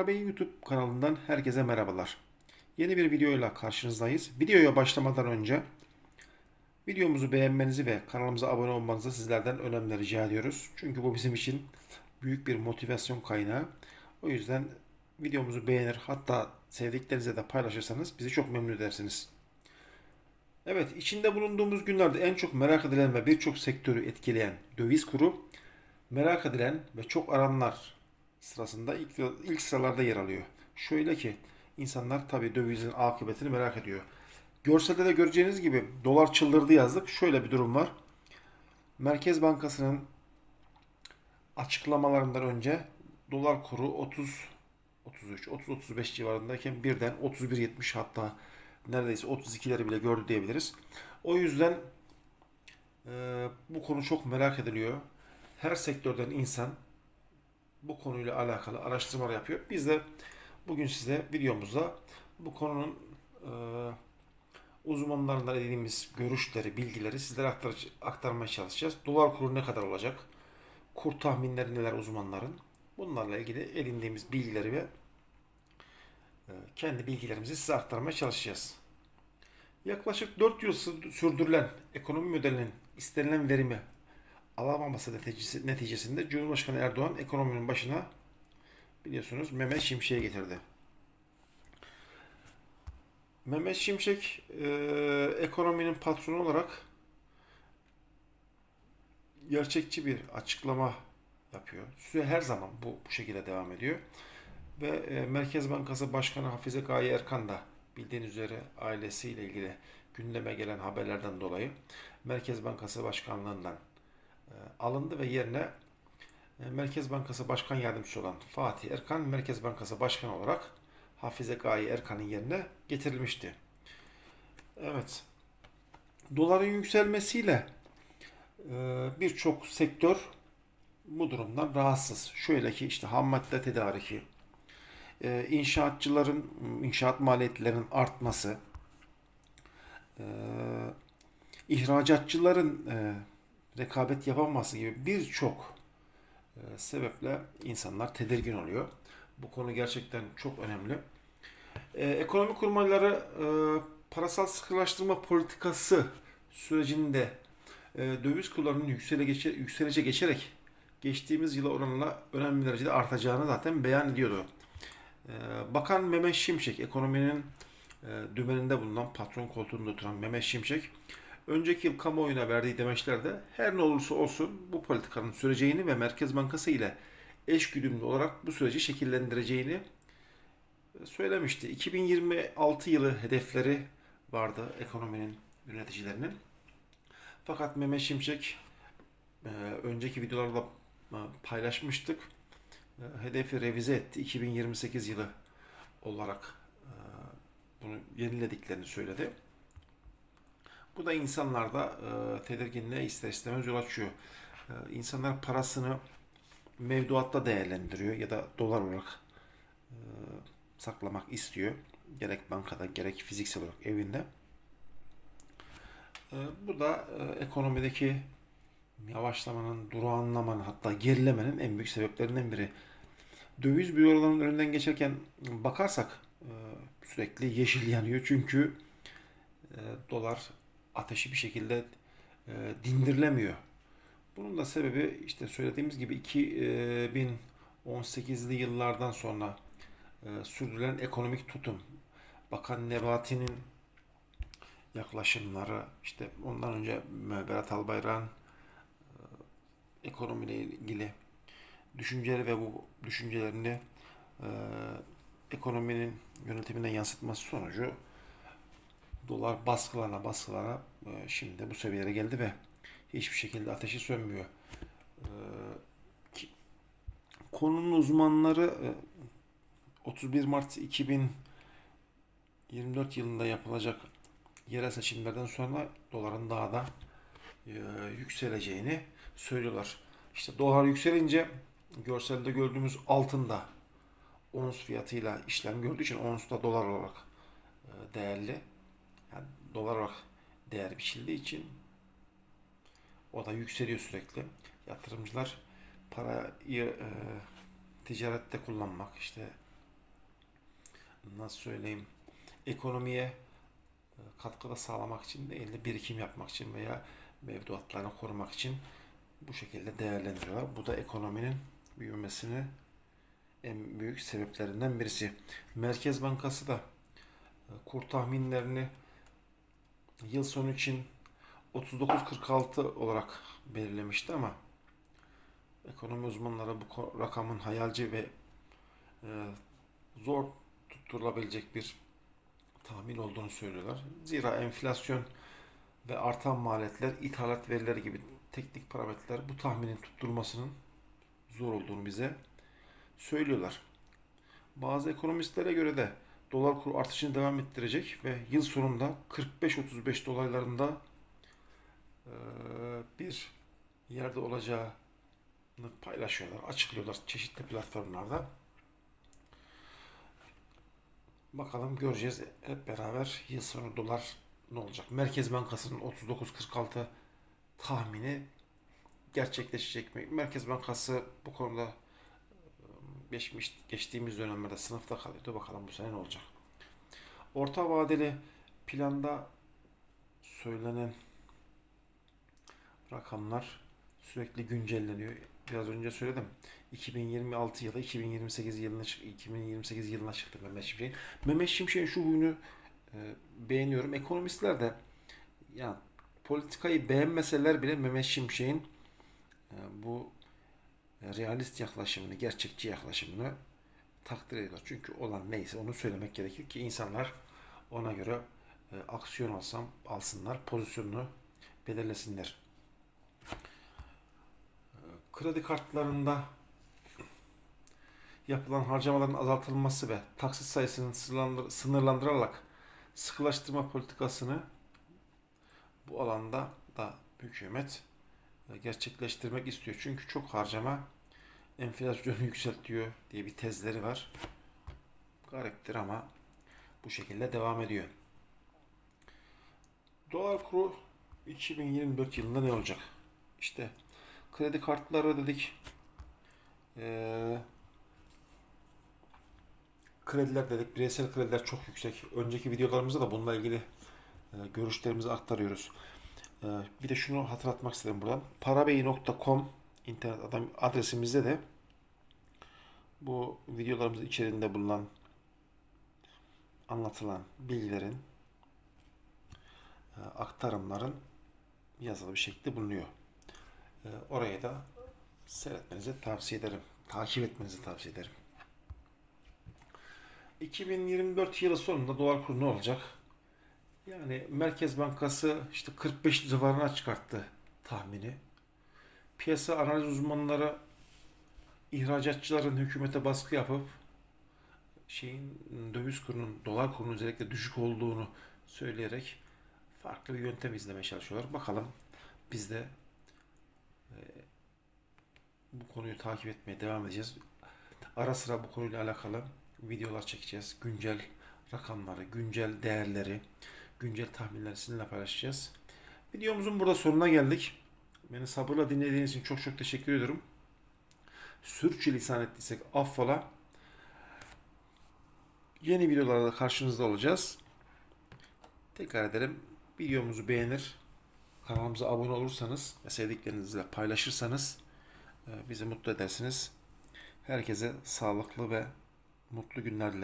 Karabey YouTube kanalından herkese merhabalar. Yeni bir videoyla karşınızdayız. Videoya başlamadan önce videomuzu beğenmenizi ve kanalımıza abone olmanızı sizlerden önemli rica ediyoruz. Çünkü bu bizim için büyük bir motivasyon kaynağı. O yüzden videomuzu beğenir hatta sevdiklerinize de paylaşırsanız bizi çok memnun edersiniz. Evet, içinde bulunduğumuz günlerde en çok merak edilen ve birçok sektörü etkileyen döviz kuru merak edilen ve çok arananlar sırasında ilk, ilk sıralarda yer alıyor. Şöyle ki insanlar tabii dövizin akıbetini merak ediyor. Görselde de göreceğiniz gibi dolar çıldırdı yazdık. Şöyle bir durum var. Merkez Bankası'nın açıklamalarından önce dolar kuru 30 33 30 35 civarındayken birden 31 70 hatta neredeyse 32'leri bile gördü diyebiliriz. O yüzden e, bu konu çok merak ediliyor. Her sektörden insan bu konuyla alakalı araştırmalar yapıyor. Biz de bugün size videomuzda bu konunun e, uzmanlarından edindiğimiz görüşleri, bilgileri sizlere aktar, aktarmaya çalışacağız. Dolar kuru ne kadar olacak? Kur tahminleri neler uzmanların? Bunlarla ilgili edindiğimiz bilgileri ve e, kendi bilgilerimizi size aktarmaya çalışacağız. Yaklaşık 4 yıl sür- sürdürülen ekonomi modelinin istenilen verimi alamaması neticesi, neticesinde Cumhurbaşkanı Erdoğan ekonominin başına biliyorsunuz Mehmet Şimşek'i getirdi. Mehmet Şimşek e, ekonominin patronu olarak gerçekçi bir açıklama yapıyor. Süre her zaman bu, bu şekilde devam ediyor. Ve e, Merkez Bankası Başkanı Hafize Gaye Erkan da bildiğiniz üzere ailesiyle ilgili gündeme gelen haberlerden dolayı Merkez Bankası Başkanlığından alındı ve yerine e, Merkez Bankası Başkan Yardımcısı olan Fatih Erkan Merkez Bankası Başkanı olarak Hafize Gaye Erkan'ın yerine getirilmişti. Evet. Doların yükselmesiyle e, birçok sektör bu durumdan rahatsız. Şöyle ki işte ham madde tedariki, e, inşaatçıların inşaat maliyetlerinin artması, e, ihracatçıların e, rekabet yapamaması gibi birçok e, sebeple insanlar tedirgin oluyor. Bu konu gerçekten çok önemli. E, ekonomi kurmayları e, parasal sıkılaştırma politikası sürecinde e, döviz kurlarının yüksele geçe, yükselece geçerek geçtiğimiz yıla oranla önemli derecede artacağını zaten beyan ediyordu. E, Bakan Mehmet Şimşek, ekonominin e, dümeninde bulunan patron koltuğunda oturan Mehmet Şimşek, önceki yıl kamuoyuna verdiği demeçlerde her ne olursa olsun bu politikanın süreceğini ve Merkez Bankası ile eşgüdümlü olarak bu süreci şekillendireceğini söylemişti. 2026 yılı hedefleri vardı ekonominin yöneticilerinin. Fakat Mehmet Şimşek e, önceki videolarda e, paylaşmıştık. E, Hedefi revize etti. 2028 yılı olarak e, bunu yenilediklerini söyledi. Bu da insanlarda e, tedirginliğe ister istemez yol açıyor. E, insanlar parasını mevduatta değerlendiriyor ya da dolar olarak e, saklamak istiyor. Gerek bankada gerek fiziksel olarak evinde. E, bu da e, ekonomideki yavaşlamanın, durağanlamanın hatta gerilemenin en büyük sebeplerinden biri. Döviz bürolarının önünden geçerken bakarsak e, sürekli yeşil yanıyor çünkü e, dolar ateşi bir şekilde e, dindirilemiyor. Bunun da sebebi işte söylediğimiz gibi 2018'li yıllardan sonra e, sürdürülen ekonomik tutum. Bakan Nebati'nin yaklaşımları, işte ondan önce Berat Albayrak'ın e, ekonomiyle ilgili düşünceleri ve bu düşüncelerini e, ekonominin yönetimine yansıtması sonucu dolar baskılana baskılana e, şimdi bu seviyelere geldi ve hiçbir şekilde ateşi sönmüyor. E, ki- konunun uzmanları e, 31 Mart 2024 yılında yapılacak yerel seçimlerden sonra doların daha da e, yükseleceğini söylüyorlar. İşte dolar yükselince görselde gördüğümüz altında ons fiyatıyla işlem gördüğü için ons da dolar olarak e, değerli. Dolar olarak değer biçildiği için o da yükseliyor sürekli. Yatırımcılar parayı e, ticarette kullanmak, işte nasıl söyleyeyim ekonomiye e, katkıda sağlamak için de birikim yapmak için veya mevduatlarını korumak için bu şekilde değerlendiriyorlar. Bu da ekonominin büyümesini en büyük sebeplerinden birisi. Merkez Bankası da e, kur tahminlerini yıl sonu için 39.46 olarak belirlemişti ama ekonomi uzmanları bu rakamın hayalci ve e, zor tutturulabilecek bir tahmin olduğunu söylüyorlar. Zira enflasyon ve artan maliyetler, ithalat verileri gibi teknik parametreler bu tahminin tutturulmasının zor olduğunu bize söylüyorlar. Bazı ekonomistlere göre de dolar kuru artışını devam ettirecek ve yıl sonunda 45-35 dolaylarında eee, bir yerde olacağını paylaşıyorlar, açıklıyorlar çeşitli platformlarda. Bakalım göreceğiz hep beraber yıl sonu dolar ne olacak? Merkez Bankası'nın 39.46 tahmini gerçekleşecek mi? Merkez Bankası bu konuda geçmiş, geçtiğimiz dönemlerde sınıfta kalıyordu. Bakalım bu sene ne olacak? Orta vadeli planda söylenen rakamlar sürekli güncelleniyor. Biraz önce söyledim. 2026 yılı 2028 yılına çık- 2028 yılına çıktı Mehmet Şimşek'in. Mehmet Şimşek'in şu huyunu e, beğeniyorum. Ekonomistler de yani politikayı beğenmeseler bile Mehmet Şimşek'in e, bu realist yaklaşımını, gerçekçi yaklaşımını takdir ediyorlar. Çünkü olan neyse onu söylemek gerekir ki insanlar ona göre e, aksiyon alsam alsınlar, pozisyonunu belirlesinler. E, Kredi kartlarında yapılan harcamaların azaltılması ve taksit sayısının sınırlandır- sınırlandırılarak sıkılaştırma politikasını bu alanda da hükümet gerçekleştirmek istiyor. Çünkü çok harcama enflasyonu yükseltiyor diye bir tezleri var. Gariptir ama bu şekilde devam ediyor. Dolar kuru 2024 yılında ne olacak? İşte kredi kartları dedik. Ee, krediler dedik. Bireysel krediler çok yüksek. Önceki videolarımızda da bununla ilgili e, görüşlerimizi aktarıyoruz. E, bir de şunu hatırlatmak istedim buradan. Parabey.com internet adam adresimizde de bu videolarımızın içerisinde bulunan anlatılan bilgilerin e, aktarımların yazılı bir şekilde bulunuyor. E, oraya da seyretmenizi tavsiye ederim. Takip etmenizi tavsiye ederim. 2024 yılı sonunda dolar kuru ne olacak? Yani Merkez Bankası işte 45 civarına çıkarttı tahmini. Piyasa analiz uzmanları ihracatçıların hükümete baskı yapıp şeyin döviz kurunun, dolar kurunun özellikle düşük olduğunu söyleyerek farklı bir yöntem izlemeye çalışıyorlar. Bakalım biz de e, bu konuyu takip etmeye devam edeceğiz. Ara sıra bu konuyla alakalı videolar çekeceğiz. Güncel rakamları, güncel değerleri, güncel tahminleri sizinle paylaşacağız. Videomuzun burada sonuna geldik. Beni sabırla dinlediğiniz için çok çok teşekkür ediyorum. Sürçülisan ettiysek affola. Yeni videolarda karşınızda olacağız. Tekrar ederim. Videomuzu beğenir, kanalımıza abone olursanız ve sevdiklerinizle paylaşırsanız e, bizi mutlu edersiniz. Herkese sağlıklı ve mutlu günler dilerim.